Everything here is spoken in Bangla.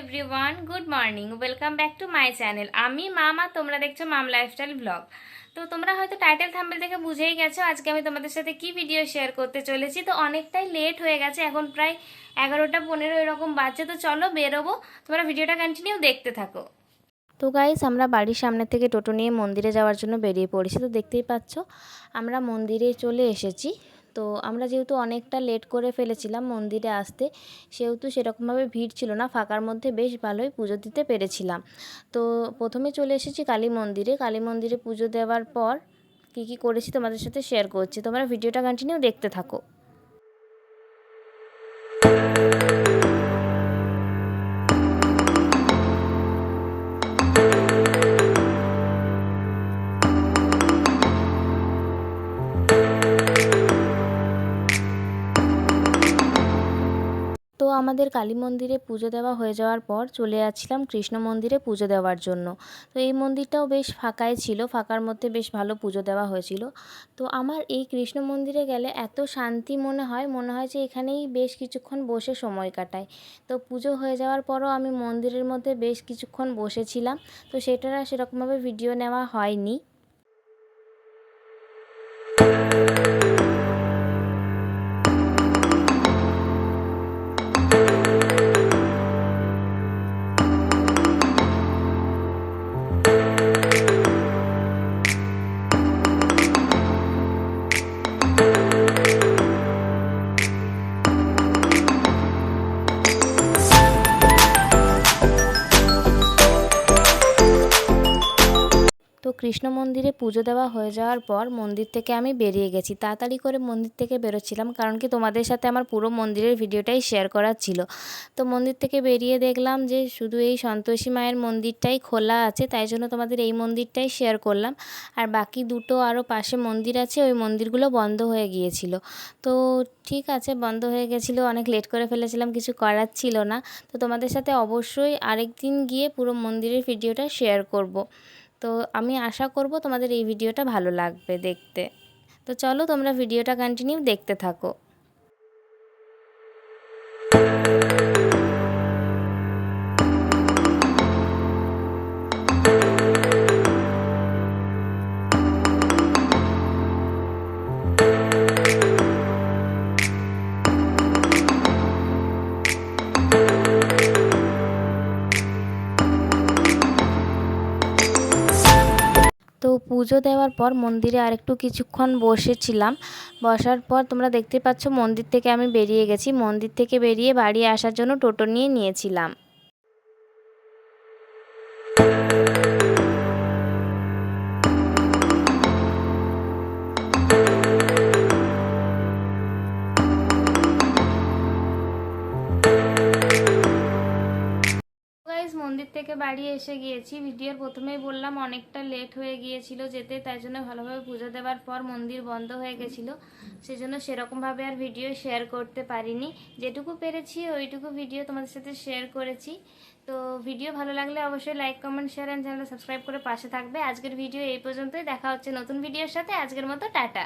Everyone good morning welcome back to my channel আমি মামা, তোমরা দেখছ মাম লাইফস্টাইল ব্লগ তো তোমরা হয়তো টাইটেল থাম্বেল থেকে বুঝেই গেছো, আজকে আমি তোমাদের সাথে কি ভিডিও শেয়ার করতে চলেছি। তো অনেকটাই লেট হয়ে গেছে, এখন প্রায় এগারোটা পনেরো এরকম বাজছে। তো চলো বেরোবো, তোমরা ভিডিওটা কন্টিনিউ দেখতে থাকো। তো গাইস আমরা বাড়ির সামনে থেকে টোটো নিয়ে মন্দিরে যাওয়ার জন্য বেরিয়ে পড়েছি। তো দেখতেই পাচ্ছ, আমরা মন্দিরে চলে এসেছি। তো আমরা যেহেতু অনেকটা লেট করে ফেলেছিলাম মন্দিরে আসতে, সেহেতু সেরকমভাবে ভিড় ছিল না, ফাঁকার মধ্যে বেশ ভালোই পুজো দিতে পেরেছিলাম। তো প্রথমে চলে এসেছি কালী মন্দিরে। কালী মন্দিরে পুজো দেওয়ার পর কী কী করেছি তোমাদের সাথে শেয়ার করছি। তোমরা ভিডিওটা কন্টিনিউ দেখতে থাকো। আমাদের কালী মন্দিরে পুজো দেওয়া হয়ে যাওয়ার পর চলে যাচ্ছিলাম কৃষ্ণ মন্দিরে পুজো দেওয়ার জন্য। তো এই মন্দিরটাও বেশ ফাঁকাই ছিল, ফাঁকার মধ্যে বেশ ভালো পুজো দেওয়া হয়েছিল। তো আমার এই কৃষ্ণ মন্দিরে গেলে এত শান্তি মনে হয় মনে হয় যে এখানেই বেশ কিছুক্ষণ বসে সময় কাটাই। তো পুজো হয়ে যাওয়ার পরও আমি মন্দিরের মধ্যে বেশ কিছুক্ষণ বসেছিলাম। তো সেটার সেরকমভাবে ভিডিও নেওয়া হয়নি। তো কৃষ্ণ মন্দিরে পুজো দেওয়া হয়ে যাওয়ার পর মন্দির থেকে আমি বেরিয়ে গেছি। তাড়াতাড়ি করে মন্দির থেকে বেরোচ্ছিলাম কারণ কি তোমাদের সাথে আমার পুরো মন্দিরের ভিডিওটাই শেয়ার করার ছিল। তো মন্দির থেকে বেরিয়ে দেখলাম যে শুধু এই সন্তোষী মায়ের মন্দিরটাই খোলা আছে, তাই জন্য তোমাদের এই মন্দিরটাই শেয়ার করলাম। আর বাকি দুটো আরও পাশে মন্দির আছে, ওই মন্দিরগুলো বন্ধ হয়ে গিয়েছিল। তো ঠিক আছে, বন্ধ হয়ে গেছিল, অনেক লেট করে ফেলেছিলাম, কিছু করার ছিল না। তো তোমাদের সাথে অবশ্যই আরেক দিন গিয়ে পুরো মন্দিরের ভিডিওটা শেয়ার করব। তো আমি আশা করব তোমাদের এই ভিডিওটা ভালো লাগবে দেখতে। তো চলো তোমরা ভিডিওটা কন্টিনিউ দেখতে থাকো। পুজো দেওয়ার পর মন্দিরে আরেকটু কিছুক্ষণ বসেছিলাম। বসার পর তোমরা দেখতে পাচ্ছ মন্দির থেকে আমি বেরিয়ে গেছি। মন্দির থেকে বেরিয়ে বাড়ি আসার জন্য টোটো নিয়ে নিয়েছিলাম। থেকে বাড়ি এসে গিয়েছি। ভিডিওর প্রথমেই বললাম, অনেকটা লেট হয়ে গিয়েছিল যেতে, তাই জন্য ভালোভাবে পুজো দেওয়ার পর মন্দির বন্ধ হয়ে গেছিল। সেজন্য সেরকমভাবে আর ভিডিও শেয়ার করতে পারিনি। যেটুকু পেরেছি, ওইটুকু ভিডিও তোমাদের সাথে শেয়ার করেছি। তো ভিডিও ভালো লাগলে অবশ্যই like comment share and channel subscribe করে পাশে থাকবে। আজকের ভিডিও এই পর্যন্তই। দেখা হচ্ছে নতুন ভিডিওর সাথে। আজকের মতো টাটা।